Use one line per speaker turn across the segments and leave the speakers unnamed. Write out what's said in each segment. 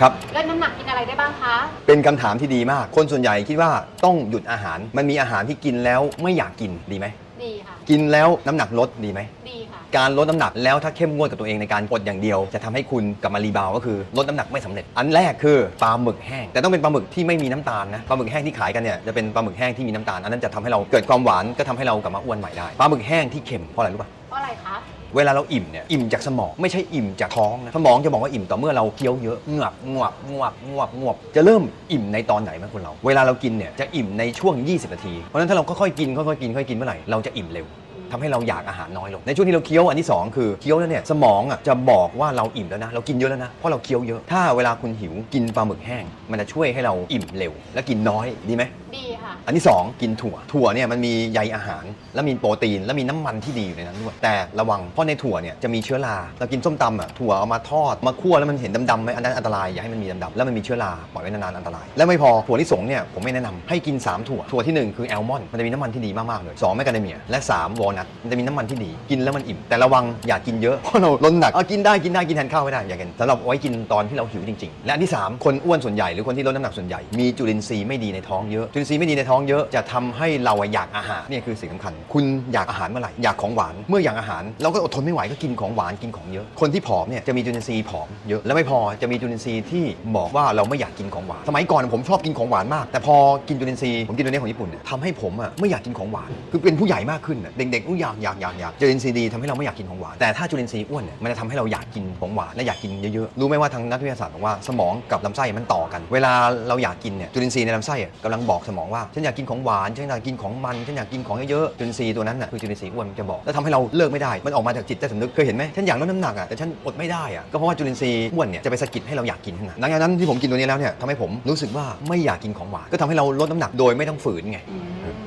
ครับ
ลดน้ำหนักกินอะไรได้บ้างคะ
เป็นคำถามที่ดีมาก คนส่วนใหญ่คิดว่าต้องหยุดอาหาร มันมีอาหารที่กินแล้วไม่อยากกินดีไหม
ดีค่ะ
กินแล้วน้ำหนักลดดีไหม
ดีค่ะ
การลดน้ำหนักแล้วถ้าเข้มงวดกับตัวเองในการอดอย่างเดียว จะทำให้คุณกลับมารีบาวด์ก็คือลดน้ำหนักไม่สำเร็จ อันแรกคือปลาหมึกแห้ง แต่ต้องเป็นปลาหมึกที่ไม่มีน้ำตาลนะปลาหมึกแห้งที่ขายกันเนี่ยจะเป็นปลาหมึกแห้งที่มีน้ำตาลอันนั้นจะทำให้เราเกิดความหวานก็ทำให้เรากลับมาอ้วนใหม่ได้ปลาหมึกแห้งที่เค็มเพราะอะไรรู้ป่ะ
เพราะอะไรคะ
เวลาเราอิ่มเนี่ยอิ่มจากสมองไม่ใช่อิ่มจากท้องนะสมองจะบอกว่าอิ่มต่อเมื่อเราเคี้ยวเยอะงวบงวบงวบงวบงวบจะเริ่มอิ่มในตอนไหนไหมคนเรา เวลาเรากินเนี่ยจะอิ่มในช่วง 20 นาที เพราะฉะนั้นถ้าเราค่อยๆกินค่อยๆกินค่อยๆกินเมื่อไหร่เราจะอิ่มเร็ว ทำให้เราอยากอาหารน้อยลง ในช่วงที่เราเคี้ยวอันที่สองคือเคี้ยวแล้วเนี่ยสมองอะจะบอกว่าเราอิ่มแล้วนะ เรากินเยอะแล้วนะ เพราะเราเคี้ยวเยอะถ้าเวลาคุณหิวกินปลาหมึกแห้ง มันจะช่วยให้เราอิ่มเร็ว และกินน้อยดีไหม
ดีค่ะ
อันที่ 2 กินถั่ว ถั่วเนี่ยมันมีใยอาหาร และมีโปรตีน และมีน้ำมันที่ดีอยู่ในนั้นด้วย แต่ระวังเพราะในถั่วเนี่ยจะมีเชื้อรา เรากินส้มตำอะถั่วเอามาทอดมาคั่วแล้วมันเห็นดำๆไหมอันนั้นอันตรายอย่าให้มันมีดำๆแล้วมันมีเชื้อราปล่อยไว้นานๆอันตราย และไม่พอถั่วลิสงเนี่ยผมไม่แนะนำให้กิน3ถั่วถั่วทีหนึ่1คือแอลมอนด์มันจะมีน้ำมันที่ดีมากๆเลย2แมกกาเดเมียและ3วอลนัทมันจะมีน้ำมันที่ดีกินแล้วมันอิ่มแต่ระวังอย่ากินเยอะเพราะเราลดน้ำหนักเอากินได้กินได้กินแทนข้าวไม่ได้อย่ากินสำหรับไว้กินตอนที่เราหิวจริงๆ และอันที่ 3 คนอ้วนส่วนใหญ่หรือคนที่ลดน้ำหนักส่วนใหญ่มีจุลินทรีย์ไม่ดีในท้องเยอะจุลินทรีย์ไม่ดีในท้องเยอะจะทำให้เราอะอยากอาหารนี่คือสิ่งสำคัญ คุณอยากอาหารเมื่อไหร่อยากของหวานเมื่ออยากอาหาร เราก็อดทนไม่ไหวก็กินของหวานกินของเยอะ คนที่ผอมเนี่ยจะมีจุลินทรีย์ผอมเยอะและไม่พอจะมีจุลินทรีย์ที่บอกว่าเราไม่อยากกินของหวานสมัยก่อนผมชอบกินของหวานมาก แต่พอกินจุลินทรีย์ผมกินตัวนี้ของญี่ปุ่นเนี่ยทำให้ผมอะไม่อยากกินของหวานคือเป็นผู้ใหญ่มากขึ้นอะเด็กๆอุ๊ยอยากอยากอยากอยากจุลินทรีย์ดีทำให้เราไม่อยากกินของหวานแต่ถ้าจุลินทรีย์อ้วนเนี่ยมันจะทำให้เราอยากกินของหวานและอยากกินเยอะๆรู้ไหมว่าทางนักวิทยาศาสตร์บอกว่าสมองกับลำไส้มันต่อกัน เวลาเราอยากกินเนี่ยจุลินทรีย์ในลำไส้อะกำลังบอกสมองว่าฉันอยากกินของหวานฉันอยากกินของมันฉันอยากกินของเยอะๆจุลินทรีย์ตัวนั้นน่ะคือจุลินทรีย์อ้วนมันจะบอกแล้วทำให้เราเลิกไม่ได้มันออกมาจากจิตใต้สำนึกเคยเห็นไหมฉันอยากลดน้ำหนักอะแต่ฉันอดไม่ได้อะก็เพราะว่าจุลินทรีย์อ้วนเนี่ยจะไปสะกิดให้เราอยากกินขึ้นมาหลังจากนั้นที่ผมกินตัวนี้แล้วเนี่ยทำให้ผมรู้สึกว่าไม่อยากกินของหวานก็ทำให้เราลดน้ำหนักโดยไม่ต้องฝืนไง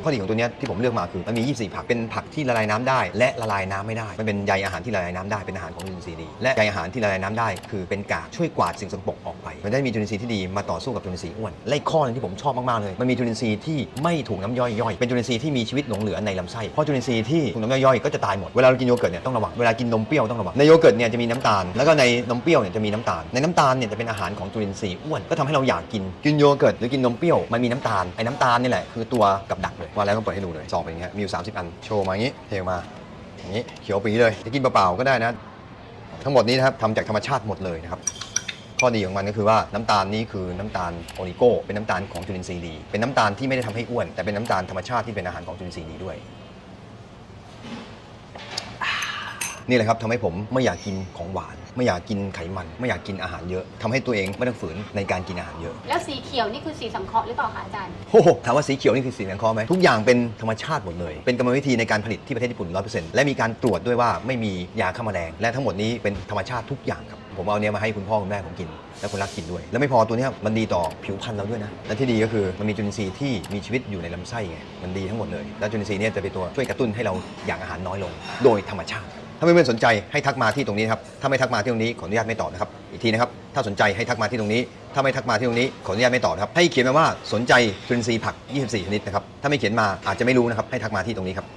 ข้อดีของตัวเนี้ยที่ผมเลือกมาคือมันมี 24 ผักเป็นผักที่ละลายน้ำได้ และละลายน้ำไม่ได้ มันเป็นใยอาหารที่ละลายน้ำได้เป็นอาหารของจุลินทรีย์ดีและใยอาหารที่ละลายน้ำได้ คือเป็นกากช่วยกวาดสิ่งสกปรกออกไป มันได้มีจุลินทรีย์ที่ดีมาต่อสู้กับจุลินทรีย์อ้วนและอีกข้อหนึงที่ผมชอบมากๆเลยมันมีจุลินทรีย์ที่ไม่ถูกน้ำย่อยย่อยเป็นจุลินทรีย์ที่มีชีวิตหลงเหลือในลำไส้เพราะจุลินทรีย์ที่ถูกน้ำย่อยย่อยก็จะตายหมดเวลาเรากินโยเกิร์ตเนี่ยต้องระวังเวลากินนมเปรี้ยวต้องระวังในโยเกิร์ตเนี่ยจะมีน้ำตาลแล้วก็ในนมเปรี้ยวเนี่ยจะมีน้ำตาลในน้ำตาลเนี่ยจะเป็นอาหารของจุลินทรีย์อ้วนก็ทำให้เราอยากกินกินโยเกิร์ตหรือกินนมเปรี้ยวมันมีน้ำตาลไอ้น้ำตาลนี่แหละคือตัวกับดักเลยว่าแล้วก็เปิดให้ดูเลยซองเป็นอย่างเงี้ยมีอยู่30 อัน โชว์มาอย่างงี้เทออกมาอย่างนี้เขียวปีเลยจะกินเปล่าๆก็ได้นะ ทั้งหมดนี้นะครับทำจากธรรมชาติหมดเลยนะครับ ข้อดีของมันก็คือว่าน้ำตาลนี้คือน้ำตาลโอลิโกเป็นน้ำตาลของจุลินทรีย์ดี เป็นน้ำตาลที่ไม่ได้ทำให้อ้วน แต่เป็นน้ำตาลธรรมชาติที่เป็นอาหารของจุลินทรีย์ดีด้วย นี่แหละครับทำให้ผมไม่อยากกินของหวาน ไม่อยากกินไขมัน ไม่อยากกินอาหารเยอะทำให้ตัวเองไม่ต้องฝืนในการกินอาหารเยอะ
แล้วสีเขียวนี่คือสีสังเคราะห์หรือเปล่าคะอาจารย์
โอ้โหถามว่าสีเขียวนี่คือสีสังเคราะห์ไหมทุกอย่างเป็นธรรมชาติหมดเลย เป็นกรรมวิธีในการผลิตที่ประเทศญี่ปุ่น 100%และมีการตรวจด้วยว่าไม่มียาฆ่าแมลง และทั้งหมดนี้เป็นธรรมชาติทุกอย่างครับ ผมเอาเนี้ยมาให้คุณพ่อคุณแม่ผมกิน และคุณรักกินด้วย แล้วไม่พอตัวเนี้ยมันดีต่อผิวพรรณเราด้วยนะ และที่ดีก็คือมันมีจุลินทรีย์ที่มีชีวิตอยู่ในลำไส้ไง มันดีทั้งหมดเลย แล้วจุลินทรีย์เนี่ยจะเป็นตัวช่วยกระตุ้นให้เราอยากอาหารน้อยลง โดยธรรมชาติ ถ้าเพื่อนๆสนใจให้ทักมาที่ตรงนี้ครับถ้าไม่ทักมาที่ตรงนี้ขออนุญาตไม่ตอบนะครับอีกทีนะครับถ้าสนใจให้ทักมาที่ตรงนี้ ถ้าไม่ทักมาที่ตรงนี้ขออนุญาตไม่ตอบครับให้เขียนมาว่าสนใจจุลินทรีย์ผัก 24 ชนิดนะครับถ้าไม่เขียนมาอาจจะไม่รู้นะครับให้ทักมาที่ตรงนี้ครับ